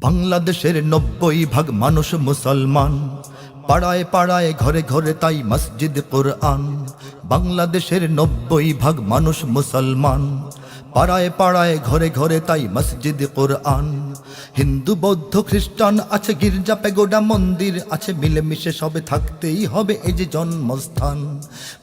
বাংলাদেশের নব্বই ভাগ মানুষ মুসলমান। পাড়ায় পাড়ায়, ঘরে ঘরে তাই মসজিদ কোরআন। বাংলাদেশের নব্বই ভাগ মানুষ মুসলমান। পাড়ায় পাড়ায়, ঘরে ঘরে তাই মসজিদ কোরআন। হিন্দু, বৌদ্ধ, খ্রিস্টান আছে গির্জা পেগোডা মন্দির আছে, মিলেমিশে সবে থাকতেই হবে এই যে জন্মস্থান।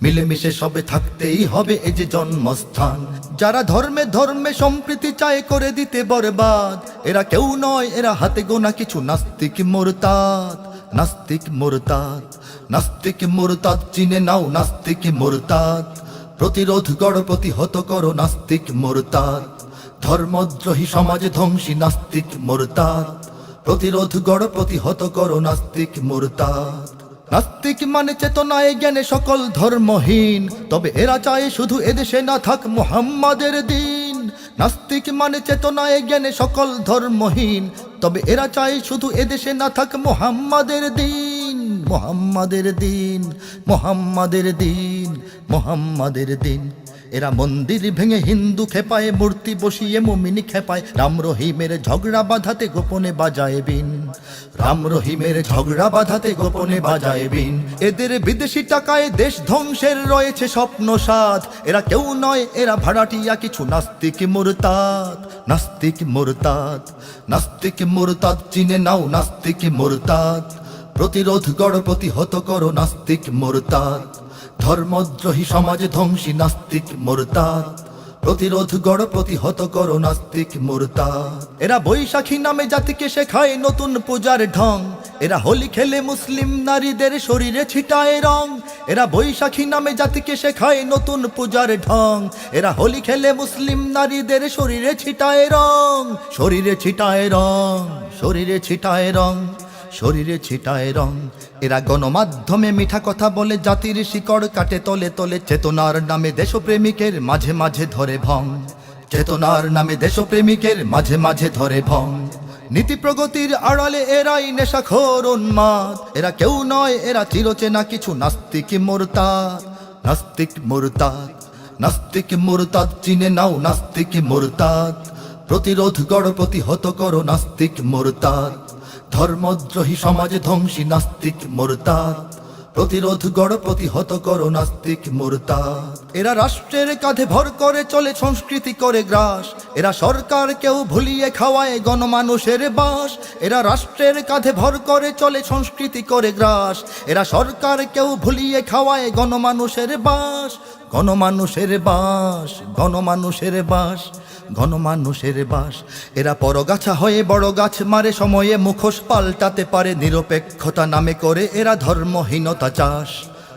মিলেমিশে সবে থাকতেই হবে এই যে জন্মস্থান। যারা ধর্মে ধর্মে সম্প্রীতি চায় করে দিতে বরবাদ, এরা কেউ নয়, এরা হাতে গোনা কিছু নাস্তিক মোরতাদ। নাস্তিক মোরতাদ নাস্তিক মোরতাদ চিনে নাও নাস্তিক মোরতাদ। প্রতিরোধ গড় প্রতিহত করো নাস্তিক মোরতাদ। ধর্মদ্রোহী সমাজে ধ্বংসী নাস্তিক মোরতাদ। প্রতিরোধ গড় প্রতিহত করো নাস্তিক মোরতাদ। নাস্তিক মানে চেতনায় জ্ঞানে সকল ধর্মহীন। তবে এরা চায় শুধু এদেশে না থাক মোহাম্মদের দিন। নাস্তিক মানে চেতনায় জ্ঞানে সকল ধর্মহীন। তবে এরা চায় শুধু এদেশে না থাক মোহাম্মদের দিন। মোহাম্মদের দিন মোহাম্মদের দিন মোহাম্মদের দিন। এরা মন্দির ভেঙে হিন্দু খেপায়, মূর্তি বসিয়ে মমিনি খেপায়। রাম রহিমের ঝগড়া বাঁধাতে গোপনে বাজায় বিন। রাম রহিমের ঝগড়া বাঁধাতে গোপনে বাজায় বিন। এদের বিদেশি টাকায় দেশ ধ্বংসের রয়েছে স্বপ্ন সাধ। এরা কেউ নয়, এরা ভাড়াটিয়া, কিছু নাস্তিক মুরতাদ নাস্তিক মুরতাদ। নাস্তিক মুরতাদ চিনে নাও, নাস্তিক মুরতাদ। প্রতিরোধ গড় প্রতিহত করো নাস্তিক মোরতাদ। ধর্মদ্রোহী সমাজে ধ্বংসী নাস্তিক মোরতাদ। প্রতিরোধ গড় প্রতিহত করো নাস্তিক মোরতাদ। এরা বৈশাখী নামে জাতিকে শেখায় নতুন পূজার ঢং। এরা হোলি খেলে মুসলিম নারীদের শরীরে ছিটায় রং। এরা বৈশাখী নামে জাতিকে শেখায় নতুন পূজার ঢং। এরা হোলি খেলে মুসলিম নারীদের শরীরে ছিটায় রং। শরীরে ছিটায় রং, শরীরে ছিটায় রং। শরীরে ছিটায় রং। এরা গণমাধ্যমে মিঠা কথা বলে, জাতির শিকড় কাটে তলে তলে। চেতনার নামে দেশপ্রেমিকের মাঝে মাঝে ধরে ভং। চেতনার নামে দেশপ্রেমিকের মাঝে মাঝে ধরে ভং। নীতি প্রগতির আড়ালে এরাই নেশাখোর উন্মাদ। এরা কেউ নয়, এরা চিরচেনা, কিছু নাস্তিক মোরতাদ। নাস্তিক মোরতাদ নাস্তিক মোরতাদ চিনে নাও, নাস্তিক মোরতাদ। প্রতিরোধ গড়, প্রতিহত করো, নাস্তিক মোরতাদ। ধর্মদ্রোহী সমাজে ধ্বংসী নাস্তিক মোরতাদ। প্রতিরোধ গড় প্রতিহত করো নাস্তিক মোরতাদ। এরা রাষ্ট্রের কাঁধে ভর করে চলে, সংস্কৃতি করে গ্রাস। এরা সরকার কেউ ভুলিয়ে খাওয়ায় গণমানুষের বাস। এরা রাষ্ট্রের কাঁধে ভর করে চলে, সংস্কৃতি করে গ্রাস। এরা সরকার কেউ ভুলিয়ে খাওয়ায় গণমানুষের বাস। গণমানুষের বাস গণমানুষের বাস। ঘনমানুষের বাস। এরা পরগাছা হয়ে বড় গাছ মারে, সময়ে মুখোশ পাল্টাতে পারে। নিরপেক্ষতা নামে করে এরা ধর্মহীনতা চাষ।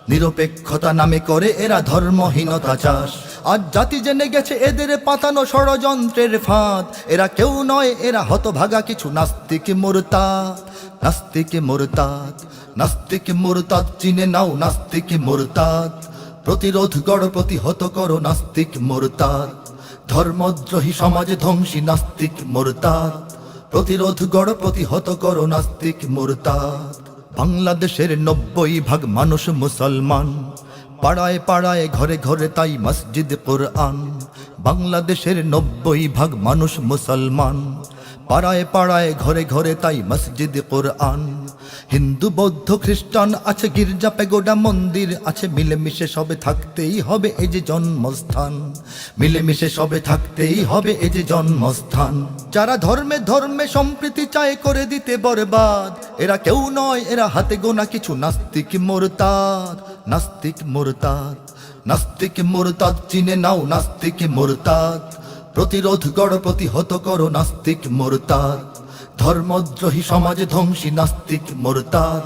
নিরপেক্ষতা নামে করে এরা ধর্মহীনতা চাষ। আজ জাতি জেনে গেছে এদের পাতানো ষড়যন্ত্রের ফাঁদ। এরা কেউ নয়, এরা হতভাগা কিছু নাস্তিক মোরতাদ। নাস্তিক মোরতাদ নাস্তিক মোরতাদ চিনে নাও নাস্তিক মোরতাদ। প্রতিরোধ গড় প্রতিহত করো নাস্তিক মোরতাদ। ধর্মদ্রোহী সমাজে ধ্বংসী নাস্তিক মোরতাদ। প্রতিরোধ গড় প্রতিহত করো নাস্তিক মোরতাদ। বাংলাদেশের নব্বই ভাগ মানুষ মুসলমান। পাড়ায় পাড়ায়, ঘরে ঘরে তাই মসজিদ কোরআন। বাংলাদেশের নব্বই ভাগ মানুষ মুসলমান। পাড়ায় পাড়ায়, ঘরে ঘরে তাই মসজিদ কোরআন। হিন্দু, বৌদ্ধ, খ্রিস্টান আছে, গির্জা পেগোডা মন্দির আছে, মিলেমিশে সবে থাকতেই হবে এই যে জন্মস্থান। মিলেমিশে সবে থাকতেই হবে এই যে জন্মস্থান। যারা ধর্মে ধর্মে সম্প্রীতি চায় করে দিতে বরবাদ, এরা কেউ নয়, এরা হাতে গোনা কিছু নাস্তিক মোরতাদ নাস্তিক মোরতাদ নাস্তিক মোরতাদ চিনে নাও নাস্তিক মোরতাদ, প্রতিরোধ গড় প্রতিহত করো নাস্তিক মোরতাদ। ধর্মদ্রোহী সমাজ ধ্বংসী নাস্তিক মোরতাদ।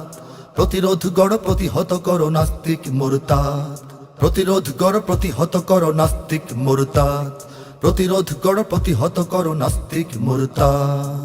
প্রতিরোধ গড় প্রতিহত করো নাস্তিক মোরতাদ। প্রতিরোধ গড় প্রতিহত করো নাস্তিক মোরতাদ। প্রতিরোধ গড় প্রতিহত করো নাস্তিক মোরতাদ।